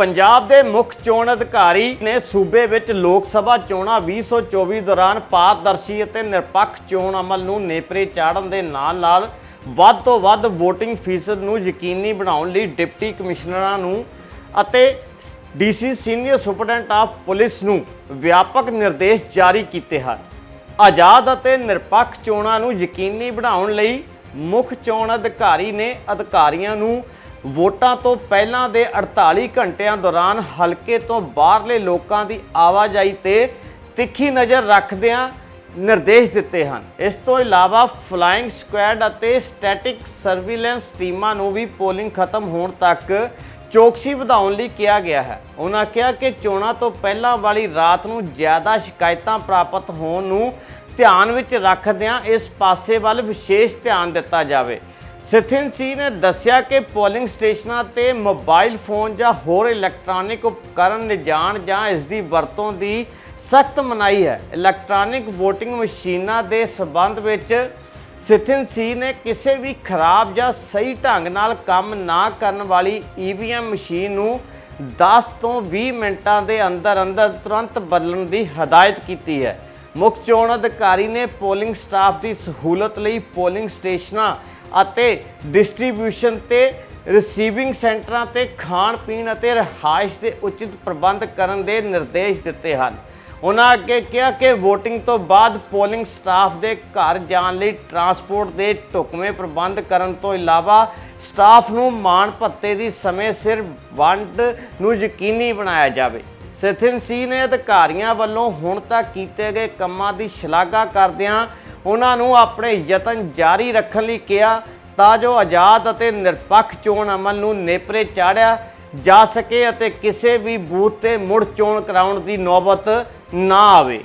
ਪੰਜਾਬ ਦੇ ਮੁੱਖ ਚੋਣ ਅਧਿਕਾਰੀ ਨੇ ਸੂਬੇ ਵਿੱਚ ਲੋਕ ਸਭਾ ਚੋਣਾਂ 2024 ਦੌਰਾਨ ਪਾਰਦਰਸ਼ੀ ਅਤੇ ਨਿਰਪੱਖ ਚੋਣ ਅਮਲ ਨੂੰ ਨੇਪਰੇ ਚਾੜਨ ਦੇ ਨਾਲ-ਨਾਲ ਵੱਧ ਤੋਂ ਵੱਧ VOTING ਫੀਸਦ ਨੂੰ ਯਕੀਨੀ ਬਣਾਉਣ ਲਈ ਡਿਪਟੀ ਕਮਿਸ਼ਨਰਾਂ ਨੂੰ ਅਤੇ DC senior superintendent of police ਨੂੰ ਵਿਆਪਕ ਨਿਰਦੇਸ਼ ਜਾਰੀ ਕੀਤੇ ਹਨ। ਆਜ਼ਾਦ ਅਤੇ ਨਿਰਪੱਖ ਚੋਣਾਂ ਨੂੰ ਯਕੀਨੀ ਬਣਾਉਣ ਲਈ ਮੁੱਖ ਚੋਣ ਅਧਿਕਾਰੀ ਨੇ ਅਧਿਕਾਰੀਆਂ ਨੂੰ ਵੋਟਾਂ ਤੋਂ ਪਹਿਲਾਂ ਦੇ 48 ਘੰਟਿਆਂ ਦੌਰਾਨ ਹਲਕੇ ਤੋਂ ਬਾਹਰਲੇ ਲੋਕਾਂ ਦੀ ਆਵਾਜਾਈ ਤੇ ਤਿੱਖੀ ਨਜ਼ਰ ਰੱਖਦਿਆਂ ਨਿਰਦੇਸ਼ ਦਿੱਤੇ ਹਨ। ਇਸ ਤੋਂ ਇਲਾਵਾ ਫਲਾਈਂਗ ਸਕੁਐਡ ਅਤੇ ਸਟੈਟਿਕ ਸਰਵੀਲੈਂਸ ਟੀਮਾਂ ਨੂੰ ਵੀ ਪੋਲਿੰਗ ਖਤਮ ਹੋਣ ਤੱਕ ਚੌਕਸੀ ਵਧਾਉਣ ਲਈ ਕਿਹਾ ਗਿਆ ਹੈ। ਉਹਨਾਂ ਕਿਹਾ ਕਿ ਚੋਣਾਂ ਤੋਂ ਪਹਿਲਾਂ ਵਾਲੀ ਰਾਤ ਨੂੰ ਜ਼ਿਆਦਾ ਸ਼ਿਕਾਇਤਾਂ ਪ੍ਰਾਪਤ ਹੋਣ ਨੂੰ ਧਿਆਨ ਵਿੱਚ ਰੱਖਦਿਆਂ ਇਸ ਪਾਸੇ ਵੱਲ ਵਿਸ਼ੇਸ਼ ਧਿਆਨ ਦਿੱਤਾ ਜਾਵੇ। ਸਥਿਨ ਸੀ ਨੇ ਦੱਸਿਆ ਕਿ ਪੋਲਿੰਗ ਸਟੇਸ਼ਨਾਂ ਤੇ ਮੋਬਾਈਲ ਫੋਨ ਜਾਂ ਹੋਰ ਇਲੈਕਟ੍ਰੋਨਿਕ ਉਪਕਰਨ ਲਿਜਾਣ ਜਾਂ ਇਸ ਦੀ ਵਰਤੋਂ ਦੀ ਸਖਤ ਮਨਾਹੀ ਹੈ। ਇਲੈਕਟ੍ਰੋਨਿਕ VOTING ਮਸ਼ੀਨਾਂ ਦੇ ਸਬੰਧ ਵਿੱਚ ਸਥਿਨ ਸੀ ਨੇ ਕਿਸੇ ਵੀ ਖਰਾਬ ਜਾਂ ਸਹੀ ਢੰਗ ਨਾਲ ਕੰਮ ਨਾ ਕਰਨ ਵਾਲੀ EVM ਮਸ਼ੀਨ ਨੂੰ 10 ਤੋਂ 20 ਮਿੰਟਾਂ ਦੇ ਅੰਦਰ ਅੰਦਰ ਤੁਰੰਤ ਬਦਲਣ ਦੀ ਹਦਾਇਤ ਕੀਤੀ ਹੈ। ਮੁੱਖ ਚੋਣ ਅਧਿਕਾਰੀ ਨੇ ਪੋਲਿੰਗ ਸਟਾਫ ਦੀ ਸਹੂਲਤ ਲਈ ਪੋਲਿੰਗ ਸਟੇਸ਼ਨਾਂ ਅਤੇ ਡਿਸਟ੍ਰੀਬਿਊਸ਼ਨ ਤੇ ਰਿਸੀਵਿੰਗ ਸੈਂਟਰਾਂ ਤੇ ਖਾਣ ਪੀਣ ਅਤੇ ਰਿਹਾਇਸ਼ ਦੇ ਉਚਿਤ ਪ੍ਰਬੰਧ ਕਰਨ ਦੇ ਨਿਰਦੇਸ਼ ਦਿੱਤੇ ਹਨ। ਉਹਨਾਂ ਅੱਗੇ ਕਿਹਾ ਕਿ VOTING ਤੋਂ ਬਾਅਦ ਪੋਲਿੰਗ ਸਟਾਫ ਦੇ ਘਰ ਜਾਣ ਲਈ ਟਰਾਂਸਪੋਰਟ ਦੇ ਢੁਕਵੇਂ ਪ੍ਰਬੰਧ ਕਰਨ ਤੋਂ ਇਲਾਵਾ ਸਟਾਫ ਨੂੰ ਮਾਣ ਭੱਤੇ ਦੀ ਸਮੇਂ ਸਿਰ ਵੰਡ ਨੂੰ ਯਕੀਨੀ ਬਣਾਇਆ ਜਾਵੇ। ਸਥਿਨ ਸੀ ਨੇ ਅਧਿਕਾਰੀਆਂ ਵੱਲੋਂ ਹੁਣ ਤੱਕ ਕੀਤੇ ਗਏ ਕੰਮਾਂ ਦੀ ਸ਼ਲਾਘਾ ਕਰਦਿਆਂ ਉਹਨਾਂ ਨੂੰ ਆਪਣੇ ਯਤਨ ਜਾਰੀ ਰੱਖਣ ਲਈ ਕਿਹਾ ਤਾਂ ਜੋ ਆਜ਼ਾਦ ਅਤੇ ਨਿਰਪੱਖ ਚੋਣ ਅਮਲ ਨੂੰ ਨੇਪਰੇ ਚਾੜਿਆ ਜਾ ਸਕੇ ਅਤੇ ਕਿਸੇ ਵੀ ਬੂਥ ਤੇ ਮੁੜ ਚੋਣ ਕਰਾਉਣ ਦੀ ਨੌਬਤ ਨਾ ਆਵੇ।